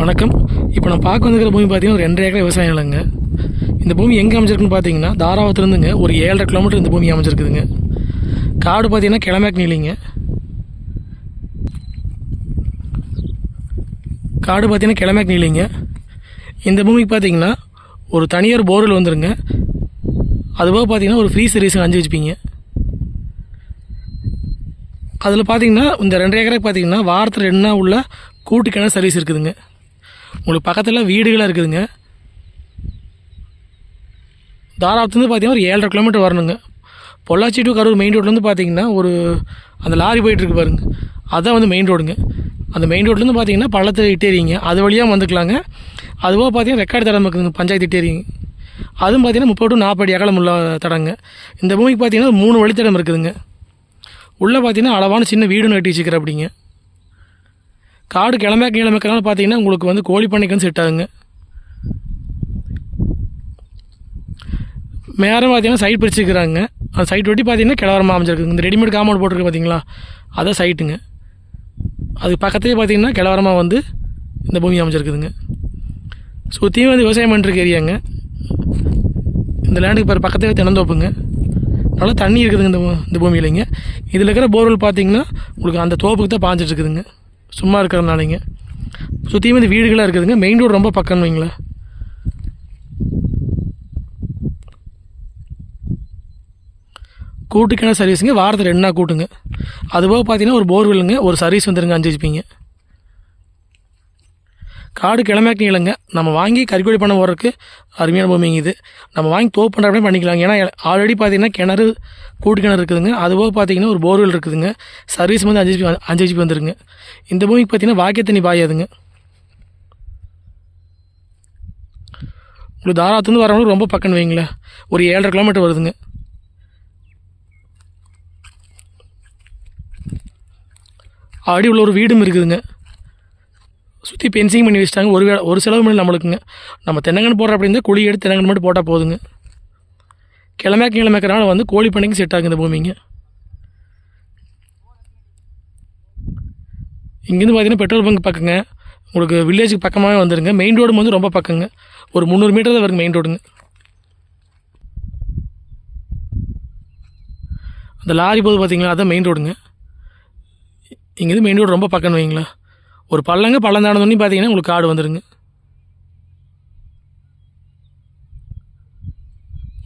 வணக்கம். இப்போ நான் பார்க்க வந்துக்கிற பூமி பார்த்தீங்கன்னா ஒரு ரெண்டரை ஏக்கர் விவசாயம் நிலங்க. இந்த பூமி எங்கே அமைஞ்சிருக்குன்னு பார்த்தீங்கன்னா தாராவத்துலேருந்துங்க ஒரு ஏழரை கிலோமீட்டர் இந்த பூமி அமைஞ்சிருக்குதுங்க. காடு பார்த்தீங்கன்னா கிழமேக்கு நீலிங்க காடு பார்த்தீங்கன்னா கிழமேக்கு நீலிங்க இந்த பூமிக்கு பார்த்தீங்கன்னா ஒரு தனியார் போர்வெல் வந்துருங்க. அதுபோக பார்த்தீங்கன்னா ஒரு ஃப்ரீ சர்வீஸ் அஞ்சு வச்சுப்பீங்க. அதில் பார்த்தீங்கன்னா இந்த ரெண்டு ஏக்கருக்கு பார்த்தீங்கன்னா வாரத்தில் ரெண்டு நாள் உள்ள கூட்டு கிணறு சர்வீஸ் இருக்குதுங்க. உங்களுக்கு பக்கத்தில் வீடுகளாக இருக்குதுங்க. தாராபுரத்துலேருந்து பார்த்தீங்கன்னா ஒரு ஏழரை கிலோமீட்டர் வரணுங்க. பொள்ளாச்சி டு கரூர் மெயின் ரோட்லேருந்து பார்த்தீங்கன்னா ஒரு அந்த லாரி போயிட்டுருக்கு பாருங்க. அதுதான் வந்து மெயின் ரோடுங்க அந்த மெயின் ரோட்லேருந்து பார்த்தீங்கன்னா பள்ளத்தில் இட்டேரிங்க. அது வழியாக வந்துக்கலாங்க. அதுவாக பார்த்தீங்கன்னா ரெக்கார்டு தடம் இருக்குதுங்க பஞ்சாயத்து இட்டேரிங்க அதுவும் பார்த்தீங்கன்னா முப்பது டு நாற்பது அகலம் உள்ள தடங்க. இந்த பூமிக்கு பார்த்தீங்கன்னா மூணு வழித்தடம் இருக்குதுங்க. உள்ளே பார்த்தீங்கன்னா அளவான சின்ன வீடு கட்டி வச்சுக்கிற அப்படிங்க காடு கிளம்ப கிளம்பிக்கிறனால பார்த்தீங்கன்னா உங்களுக்கு வந்து கோழி பண்ணைக்கும் செட் ஆகுங்க. மேலே பார்த்தீங்கன்னா சைட் பிரிச்சுக்கிறாங்க. அந்த சைட் ஒட்டி பார்த்தீங்கன்னா கிளவரமாக அமைஞ்சிருக்குங்க இந்த ரெடிமேட் காம்பவுண்ட் போட்டிருக்கு பார்த்தீங்களா அதான் சைட்டுங்க அது பக்கத்துலேயே பார்த்தீங்கன்னா கிளவரமாக வந்து இந்த பூமி அமைஞ்சிருக்குதுங்க. சுற்றியும் வந்து விவசாயம் பண்ணிருக்க ஏரியாங்க இந்த லேண்டுக்கு பேர் பக்கத்துலேயே தென்னந்தோப்புங்க. நல்லா தண்ணி இருக்குதுங்க இந்த இந்த பூமியிலைங்க. இதில் இருக்கிற போர்வெல் பார்த்தீங்கன்னா உங்களுக்கு அந்த தோப்புக்கு தான் பாஞ்சிட்ருக்குதுங்க சும்மா இருக்கிறதுனாலங்க சுற்றியும் வந்து வீடுகளாக இருக்குதுங்க. மெயின் ரோடு ரொம்ப பக்கம்னு வைங்களேன். கூட்டுக்கான சர்வீஸுங்க வாரத்தில் ரெண்டு நாள் கூட்டுங்க. அதுபோக பார்த்தீங்கன்னா ஒரு போர்வெல்லுங்க ஒரு சர்வீஸ் வந்துருங்க அஞ்சு வச்சுப்பீங்க. காடு கிழமைக்கு இல்லைங்க. நம்ம வாங்கி கறிக்கொடி பண்ண போகிறதுக்கு அருமையான பூமிங்க இது. நம்ம வாங்கி தோப்பு பண்ணுற அப்படியே பண்ணிக்கலாம் ஏன்னா ஆல்ரெடி பார்த்தீங்கன்னா கிணறு கூட்டு கிணறு இருக்குதுங்க அதுபோக பார்த்தீங்கன்னா ஒரு போர்வெல் இருக்குதுங்க. சர்வீஸ் வந்து அஞ்சு ஜிபி அஞ்சு ஜிபி வந்துருங்க. இந்த பூமிக்கு பார்த்தீங்கன்னா வாக்கிய தண்ணி பாயாதுங்க. உங்களுக்கு தாராத்துலேருந்து வரவங்களுக்கு ரொம்ப பக்கம் வைங்களேன். ஒரு ஏழரை கிலோமீட்டர் வருதுங்க. அடி உள்ள ஒரு வீடும் இருக்குதுங்க. சுற்றி பென்சிங் பண்ணி வச்சிட்டாங்க. ஒரு வேளை ஒரு செலவு பண்ணி நம்மளுக்குங்க. நம்ம தென்னங்கன்று போடுற அப்படின்னா குழி எடுத்து தென்னங்கன் மட்டும் போட்டால் போதுங்க. கிழமைக்கு கிழமைக்கிறனால வந்து கோழி பண்ணைக்கு செட் ஆகுங்க இந்த பூமிங்க. இங்கேருந்து பார்த்தீங்கன்னா பெட்ரோல் பங்க் பக்கங்க. உங்களுக்கு வில்லேஜுக்கு பக்கமாகவே வந்துருங்க. மெயின் ரோடு வந்து ரொம்ப பக்கங்க. ஒரு முந்நூறு மீட்டர் தான் வருங்க மெயின் ரோடுங்க அந்த லாரி போது பார்த்தீங்களா அதான் மெயின் ரோடுங்க இங்கேருந்து மெயின் ரோடு ரொம்ப பக்கம்னு வைங்களா ஒரு பள்ளங்க பள்ளம் தாண்டோன்னே பார்த்தீங்கன்னா உங்களுக்கு காடு வந்துருங்க.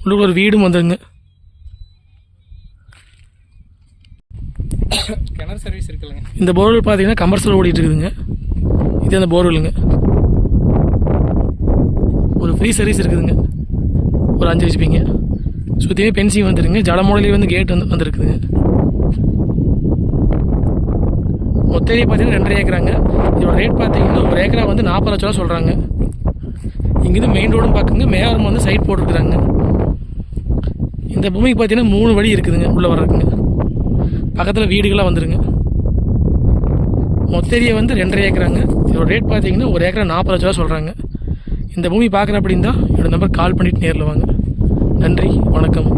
உள்ளுக்குள்ள ஒரு வீடும் வந்துருங்க. கிணறு சர்வீஸ் இருக்குல்லங்க. இந்த போர்வெல் பார்த்தீங்கன்னா கமர்ஷியல் ஓடிட்டு இருக்குதுங்க இது அந்த போர்வெல்லுங்க ஒரு ஃப்ரீ சர்வீஸ் இருக்குதுங்க. ஒரு அஞ்சு வச்சுப்பீங்க சுற்றியுமே பென்சிங் வந்துருங்க. ஜலமோடலே வந்து கேட் வந்து வந்துருக்குதுங்க. மொத்த பார்த்தீங்கன்னா ரெண்டரை ஏக்கராங்க. இதோட ரேட் பார்த்தீங்கன்னா ஒரு ஏக்கரா வந்து நாற்பது லட்ச ரூபா சொல்கிறாங்க இங்கேருந்து மெயின் ரோடும் பார்க்குங்க மேலும் வந்து சைட் போட்டுருக்குறாங்க. இந்த பூமிக்கு பார்த்தீங்கன்னா மூணு வழி இருக்குதுங்க உள்ளே வர்றதுக்குங்க பக்கத்தில் வீடுகளாக வந்துருங்க. மொத்தேரியை வந்து ரெண்டரை ஏக்கராங்க. இதோட ரேட் பார்த்தீங்கன்னா ஒரு ஏக்கரா நாற்பது லட்ச ரூபா சொல்கிறாங்க இந்த பூமி பார்க்குற இருந்தால் என்னோடய நம்பர் கால் பண்ணிவிட்டு நேரில் வாங்க. நன்றி வணக்கம்.